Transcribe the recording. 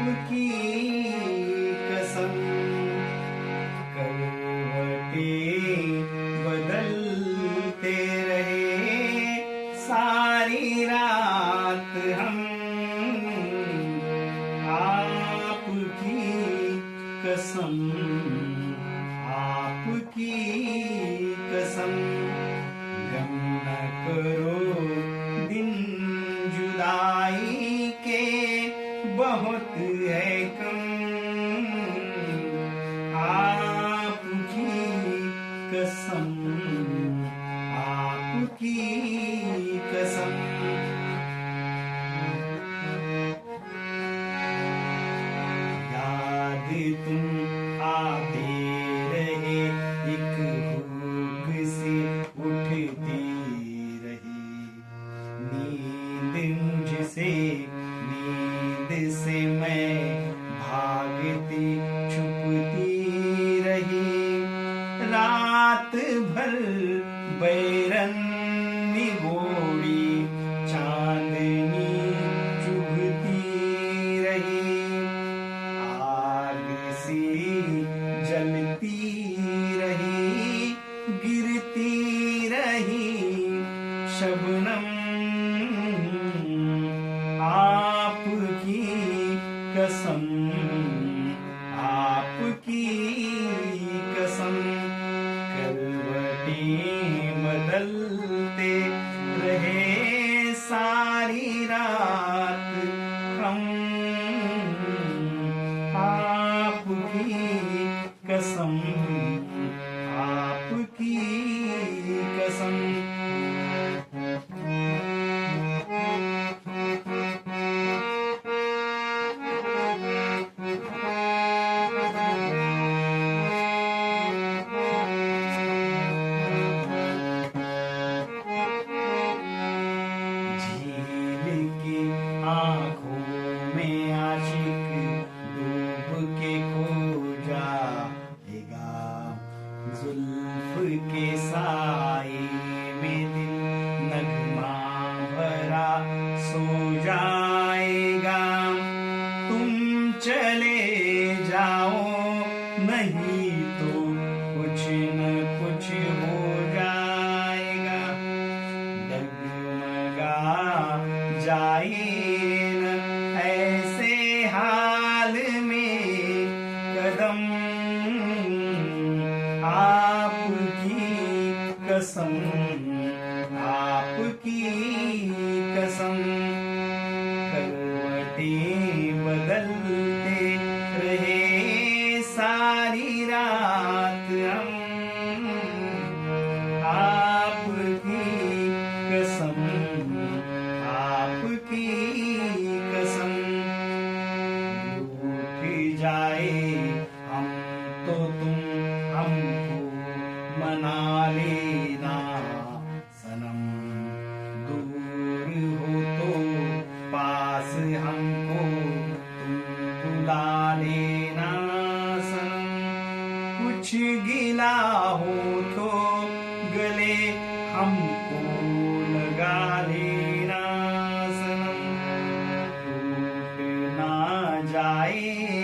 आपकी कसम करवटे बदलते रहे। सारी रात हम आपकी कसम। yeah. से मैं भागती छुपती रही। रात भर बैरन निगोड़ी चांदनी चुभती रही। आग सी जलती रही, गिरती रही शबनम कसम आपकी कसम। करवटी बदलते रहे सारी रात हम आपकी कसम आपकी कसम। भरा सो जाएगा। तुम चले जाओ, नहीं तो कुछ न कुछ हो जाएगा। डगमगा जाए न ऐसे हाल में कदम आपकी कसम। आपकी कसम करवटें बदलते रहे सारी रात हम। आपकी कसम आपकी कुछ गिला हो तो गले हमको लगा लेना सनम। टूट ना जाए।